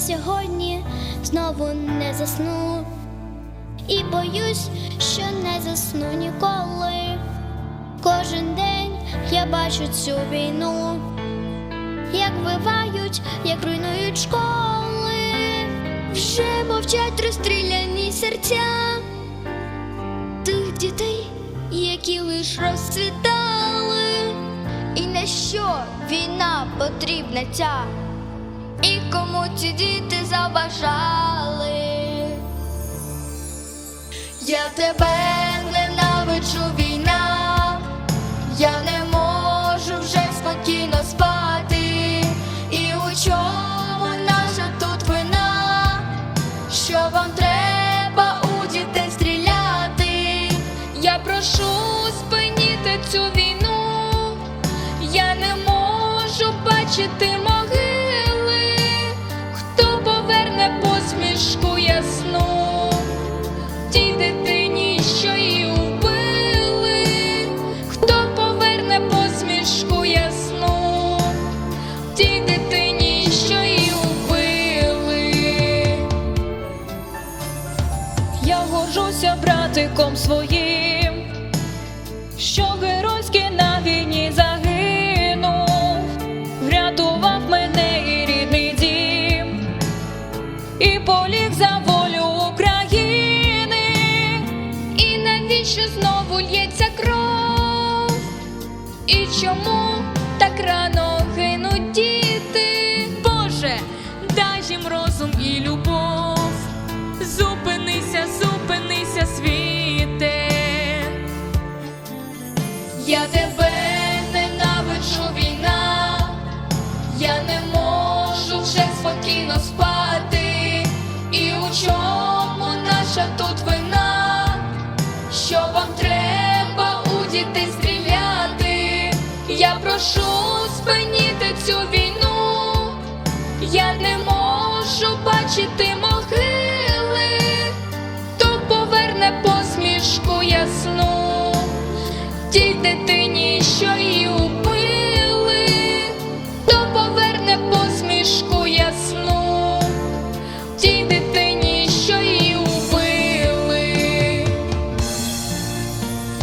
сьогодні знову не засну. І боюсь, що не засну ніколи. Кожен день я бачу цю війну, як вбивають, як руйнують школи, вже мовчать розстріляні серця тих дітей, які лиш розцвітали. І на що війна потрібна ця? Діти забажали? Я тебе ненавиджу війна, я не можу вже спокійно спати. І у чому наша тут вина? Що вам треба у дітей стріляти? Я прошу спиніти цю війну, я не можу бачити братиком своїм, що геройськи на війні загинув, врятував мене і рідний дім, і поліг за волю України. І навіщо знову лється кров? І чому так рано гинуть діти? Боже, дай їм розум і любов. Наша тут вина? Що вам треба у дітей стріляти? Я прошу спиніти цю війну, я не можу бачити могили, хто поверне посмішку ясну тій дитині, що її убили, хто поверне посмішку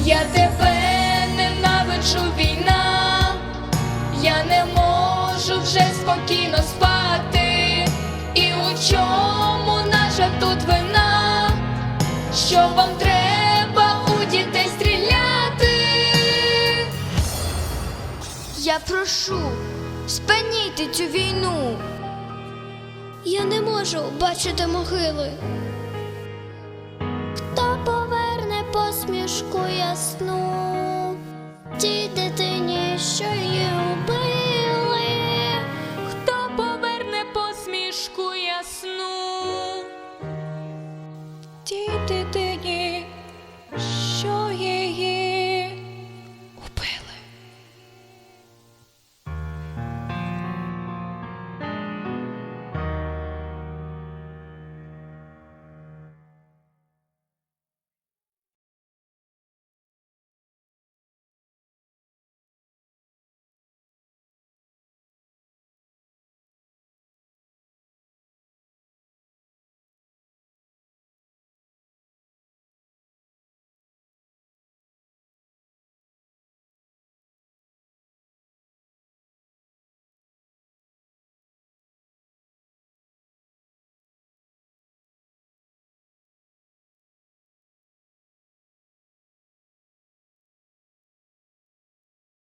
Я тебе ненавиджу війна, я не можу вже спокійно спати. І у чому наша тут вина? Що вам треба у дітей стріляти? Я прошу, спинійте цю війну. Я не можу бачити могили. усмішку ясну, ті дитині, що її убили, хто поверне посмішку ясну. Тій